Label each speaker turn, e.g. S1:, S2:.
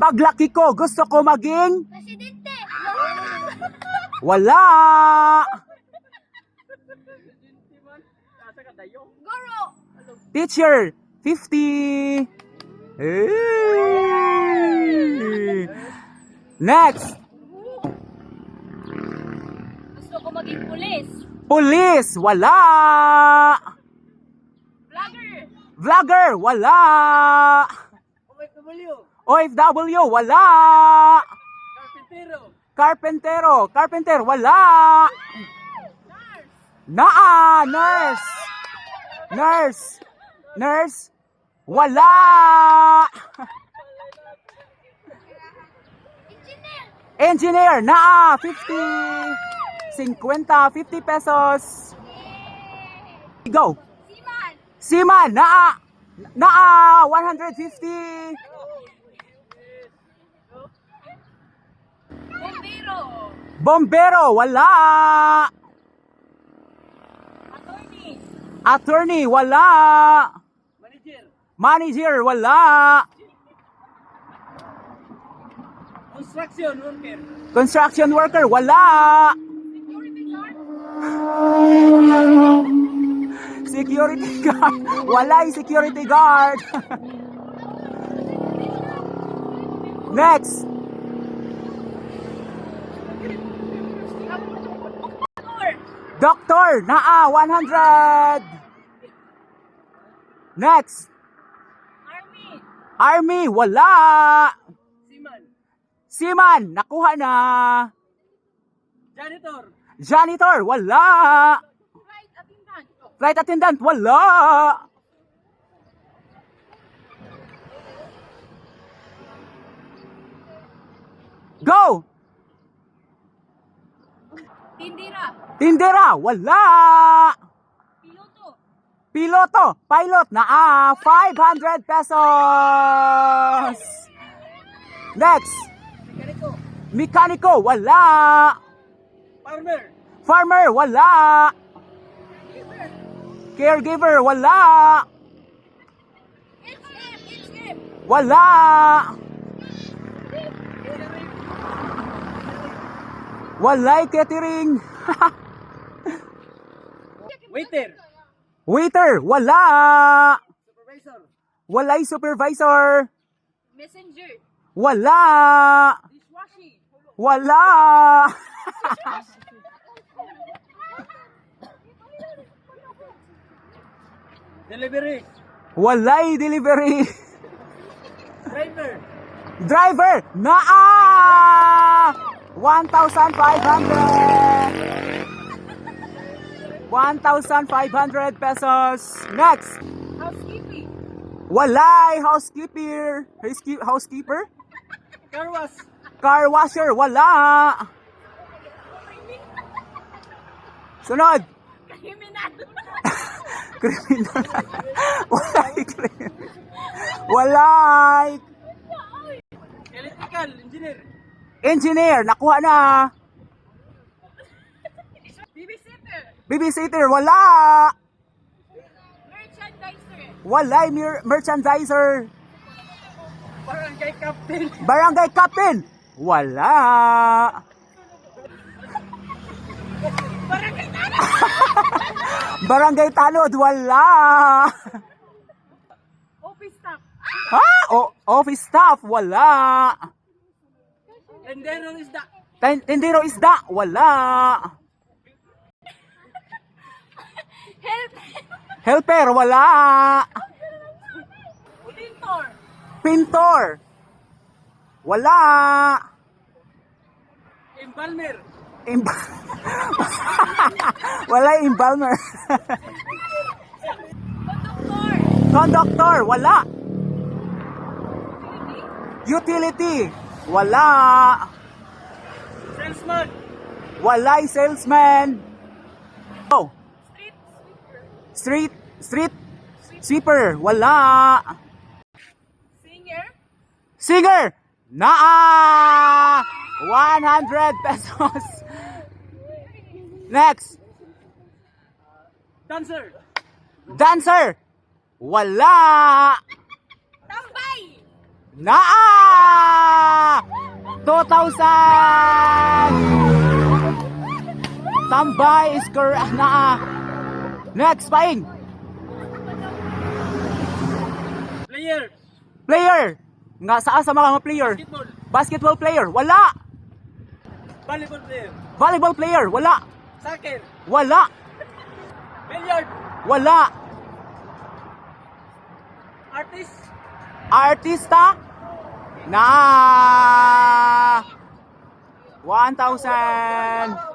S1: Paglaki ko, gusto ko maging
S2: Presidente!
S1: wala.
S2: Goro!
S1: Teacher, 50. Hey. Next,
S2: Gusto ko maging pulis.
S1: police, wala.
S2: Vlogger!
S1: Vlogger, wala. OFW, wala. Carpentero, Carpentero. carpenter, wala. Naa, nurse. Nurse. Nurse, wala.
S2: Engineer!
S1: Engineer, naa, 50. 50, 50 pesos. Go.
S2: Seaman!
S1: Seaman, naa. Naa, 150.
S2: Bombero!
S1: Bombero, wala.
S2: Attorney!
S1: Attorney, wala. Manager, wala.
S3: Construction worker.
S1: Construction worker, wala.
S2: Security guard!
S1: Security guard, wala security guard. Next,
S2: Doctor!
S1: naa, 100. Next,
S2: Army!
S1: army, wala.
S3: Seaman.
S1: Seaman, nakuha na.
S3: Janitor.
S1: Janitor, wala.
S2: Flight attendant!
S1: Flight attendant, wala. Go! Tindera, wala.
S2: Piloto!
S1: Piloto, pilot na ah, 500 pesos. Next,
S3: Mekaniko.
S1: mekaniko, wala.
S3: Farmer.
S1: Farmer, wala. Caregiver, wala. Wala. Walay catering.
S3: Waiter.
S1: Waiter, wala.
S3: Supervisor.
S1: Walay supervisor.
S2: Messenger!
S1: Wala.
S3: Dishwashing.
S1: Wala.
S3: Delivery.
S1: Walay delivery.
S3: Driver.
S1: Driver, naa! 1,500. 1,500 pesos. Next.
S2: Housekeeping!
S1: Walay housekeeper. Housekeep- Housekeeper?
S3: Car wash.
S1: Car washer, wala. Sunod.
S2: Criminal!
S1: Criminal. Walay criminal. Walay.
S3: Electrical engineer.
S1: Engineer, nakuha na.
S2: Babysitter!
S1: Wala.
S2: Merchandiser!
S1: Walay mer- merchandiser.
S3: Barangay captain.
S1: Barangay captain, wala. Barangay tanod, wala.
S2: Office staff!
S1: Ha? O- office staff, wala.
S3: Tendero is the
S1: Ten- tindero isda, wala. Helper, wala.
S2: Pintor!
S1: Pintor, wala.
S3: embalmer.
S1: Wala embalmer.
S2: Conductor!
S1: Conductor, wala. Utility, wala.
S3: Salesman.
S1: Walay salesman. Oh,
S2: Street
S1: street sweeper, wala.
S2: Singer!
S1: Singer, naa 100 pesos. Next,
S3: Dancer.
S1: dancer, wala.
S2: Tambay!
S1: Naa 2,000! Tambay is correct na. Next, paing.
S3: Player.
S1: Player. Nga saa sa mga player?
S3: Basketball.
S1: Basketball player, wala.
S3: Volleyball player.
S1: Volleyball player, wala.
S3: Soccer.
S1: Wala.
S3: Billiard.
S1: Wala.
S3: Artist.
S1: Artista na 1,000.